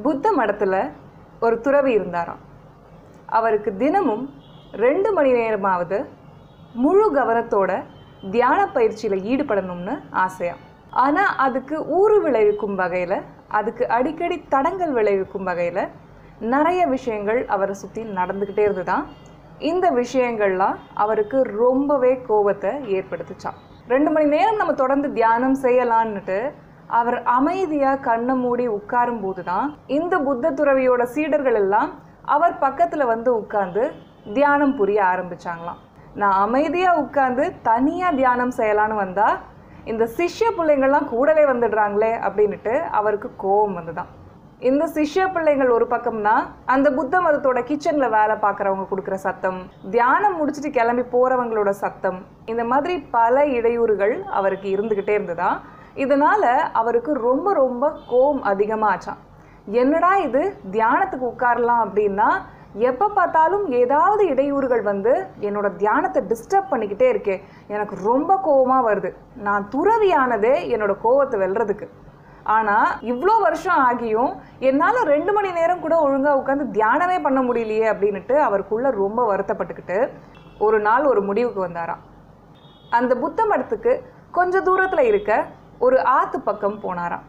புத்த மடத்தில் ஒரு துறவி இருந்தாராம். அவருக்கு தினமும் ரெண்டு மணி நேரமாவது முழு கவனத்தோட தியான பயிற்சியில் ஈடுபடணும்னு ஆசையாம். ஆனால் அதுக்கு ஊறு விளைவிக்கும் வகையில் அதுக்கு அடிக்கடி தடங்கள் விளைவிக்கும் வகையில் நிறைய விஷயங்கள் அவரை சுற்றி நடந்துக்கிட்டே இருந்துதான். இந்த விஷயங்கள்லாம் அவருக்கு ரொம்பவே கோபத்தை ஏற்படுத்துச்சான் ரெண்டு மணி நேரம் நம்ம தொடர்ந்து தியானம் செய்யலான்னுட்டு அவர் அமைதியாக கண்ணை மூடி உட்காரும் போது தான் இந்த புத்த துறவியோட சீடர்கள் எல்லாம் அவர் பக்கத்தில் வந்து உட்கார்ந்து தியானம் புரிய ஆரம்பிச்சாங்களாம். நான் அமைதியாக உட்கார்ந்து தனியாக தியானம் செய்யலான்னு வந்தால் இந்த சிஷ்ய பிள்ளைங்கள்லாம் கூடவே வந்துடுறாங்களே அப்படின்னுட்டு அவருக்கு கோபம் வந்துதான். இந்த சிஷ்ய பிள்ளைங்கள் ஒரு பக்கம்னா அந்த புத்த மதத்தோட கிச்சனில் வேலை பார்க்குறவங்க கொடுக்குற சத்தம் தியானம் முடிச்சுட்டு கிளம்பி போகிறவங்களோட சத்தம் இந்த மாதிரி பல இடையூறுகள் அவருக்கு இருந்துகிட்டே இருந்ததா இதனால் அவருக்கு ரொம்ப ரொம்ப கோபம் அதிகமாச்சான் என்னடா இது? தியானத்துக்கு உட்காரலாம் அப்படின்னா எப்போ பார்த்தாலும் ஏதாவது இடையூறுகள் வந்து என்னோட தியானத்தை டிஸ்டர்ப் பண்ணிக்கிட்டே இருக்கே. எனக்கு ரொம்ப கோவமாக வருது. நான் துறவியானதே என்னோட கோவத்தை வெல்றதுக்கு. ஆனால் இவ்வளோ வருஷம் ஆகியும் என்னால் ரெண்டு மணி நேரம் கூட ஒழுங்காக உட்காந்து தியானமே பண்ண முடியலையே அப்படின்னுட்டு அவருக்குள்ளே ரொம்ப வருத்தப்பட்டுக்கிட்டு ஒரு நாள் ஒரு முடிவுக்கு வந்தாராம். அந்த புத்த மடத்துக்கு கொஞ்சம் தூரத்தில் இருக்க ஒரு ஆத்து பக்கம் போனாராம்.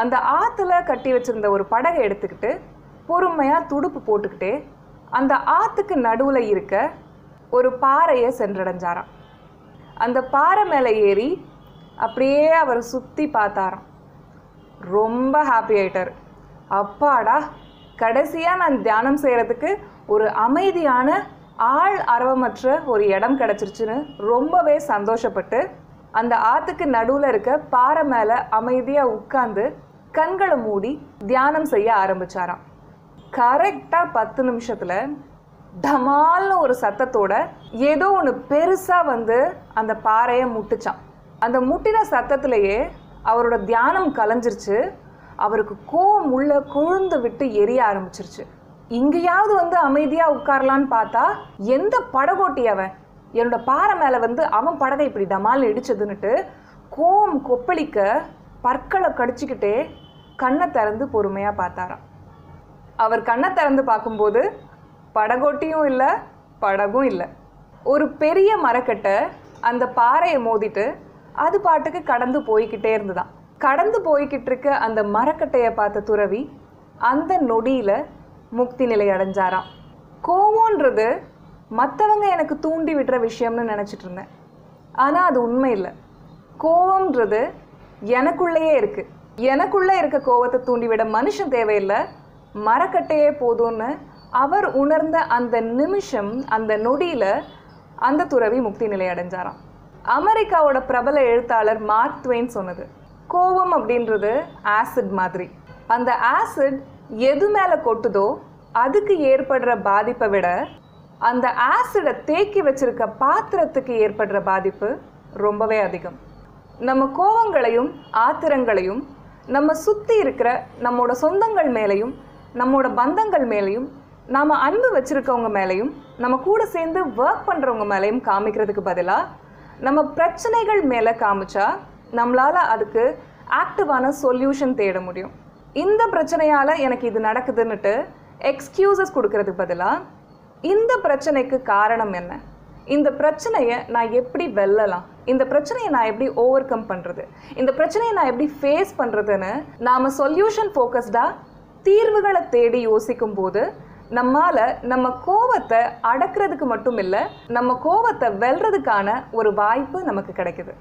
அந்த ஆற்றுல கட்டி வச்சிருந்த ஒரு படகை எடுத்துக்கிட்டு பொறுமையாக துடுப்பு போட்டுக்கிட்டே அந்த ஆற்றுக்கு நடுவில் இருக்க ஒரு பாறையை சென்றடைஞ்சாராம். அந்த பாறை மேலே ஏறி அப்படியே அவர் சுற்றி பார்த்தாராம். ரொம்ப ஹாப்பி ஆயிட்டார். அப்பாடா கடைசியாக நான் தியானம் செய்கிறதுக்கு ஒரு அமைதியான ஆள் அரவமற்ற ஒரு இடம் கிடச்சிருச்சுன்னு ரொம்பவே சந்தோஷப்பட்டு அந்த ஆற்றுக்கு நடுவில் இருக்க பாறை மேலே அமைதியாக உட்காந்து கண்களை மூடி தியானம் செய்ய ஆரம்பிச்சாராம். கரெக்டாக பத்து நிமிஷத்தில் டமால்னு ஒரு சத்தத்தோட ஏதோ ஒன்று பெருசாக வந்து அந்த பாறையை முட்டுச்சான் அந்த முட்டின சத்தத்திலேயே அவரோட தியானம் கலைஞ்சிருச்சு. அவருக்கு கோவம் உள்ள குழுந்து விட்டு எரிய ஆரம்பிச்சிருச்சு. இங்கேயாவது வந்து அமைதியாக உட்காரலான்னு பார்த்தா எந்த படகோட்டி அவன் என்னோட பாறை மேலே வந்து அவன் படகை இப்படி டமால் இடிச்சதுன்னுட்டு கோவம் கொப்பளிக்க பற்களை கடிச்சிக்கிட்டே கண்ணை திறந்து பொறுமையாக பார்த்தாராம். அவர் கண்ணை திறந்து பார்க்கும்போது படகோட்டியும் இல்லை படகும் இல்லை. ஒரு பெரிய மரக்கட்டை அந்த பாறையை மோதிட்டு அது பாட்டுக்கு கடந்து போய்கிட்டே இருந்துதான். கடந்து போய்கிட்டு இருக்க அந்த மரக்கட்டையை பார்த்த துறவி அந்த நொடியில் முக்தி நிலை அடைஞ்சாராம். கோமோன்றது மற்றவங்க எனக்கு தூண்டி விடுற விஷயம்னு நினச்சிட்டு இருந்தேன். ஆனால் அது உண்மை இல்லை. கோவம்ன்றது எனக்குள்ளேயே இருக்குது எனக்குள்ளே இருக்க கோவத்தை தூண்டிவிட மனுஷன் தேவையில்லை. மரக்கட்டையே போதும்னு அவர் உணர்ந்த அந்த நிமிஷம் அந்த நொடியில் அந்த துறவி முக்தி நிலை அடைஞ்சாராம். அமெரிக்காவோட பிரபல எழுத்தாளர் மார்க் ட்வெயின் சொன்னது கோவம் அப்படின்றது ஆசிட் மாதிரி. அந்த ஆசிட் எது மேலே கொட்டுதோ அதுக்கு ஏற்படுற பாதிப்பை விட அந்த ஆசிடை தேக்கி வச்சிருக்க பாத்திரத்துக்கு ஏற்படுற பாதிப்பு ரொம்பவே அதிகம். நம்ம கோவங்களையும் ஆத்திரங்களையும் நம்ம சுற்றி இருக்கிற நம்மோட சொந்தங்கள் மேலேயும் நம்மோட பந்தங்கள் மேலேயும் நாம் அன்பு வச்சுருக்கவங்க மேலேயும் நம்ம கூட சேர்ந்து ஒர்க் பண்ணுறவங்க மேலேயும் காமிக்கிறதுக்கு பதிலாக நம்ம பிரச்சனைகள் மேலே காமிச்சா நம்மளால் அதுக்கு ஆக்டிவான சொல்யூஷன் தேட முடியும். இந்த பிரச்சனையால் எனக்கு இது நடக்குதுன்னுட்டு எக்ஸ்கியூசஸ் கொடுக்கறதுக்கு பதிலாக இந்த பிரச்சனைக்கு காரணம் என்ன? இந்த பிரச்சனையை நான் எப்படி வெல்லலாம்? இந்த பிரச்சனையை நான் எப்படி ஓவர் கம் பண்ணுறது இந்த பிரச்சனையை நான் எப்படி ஃபேஸ் பண்ணுறதுன்னு நாம் சொல்யூஷன் ஃபோக்கஸ்டாக தீர்வுகளை தேடி யோசிக்கும் போது நம்மால் நம்ம கோவத்தை அடக்கிறதுக்கு மட்டும் இல்லை நம்ம கோவத்தை வெல்றதுக்கான ஒரு வாய்ப்பு நமக்கு கிடைக்குது.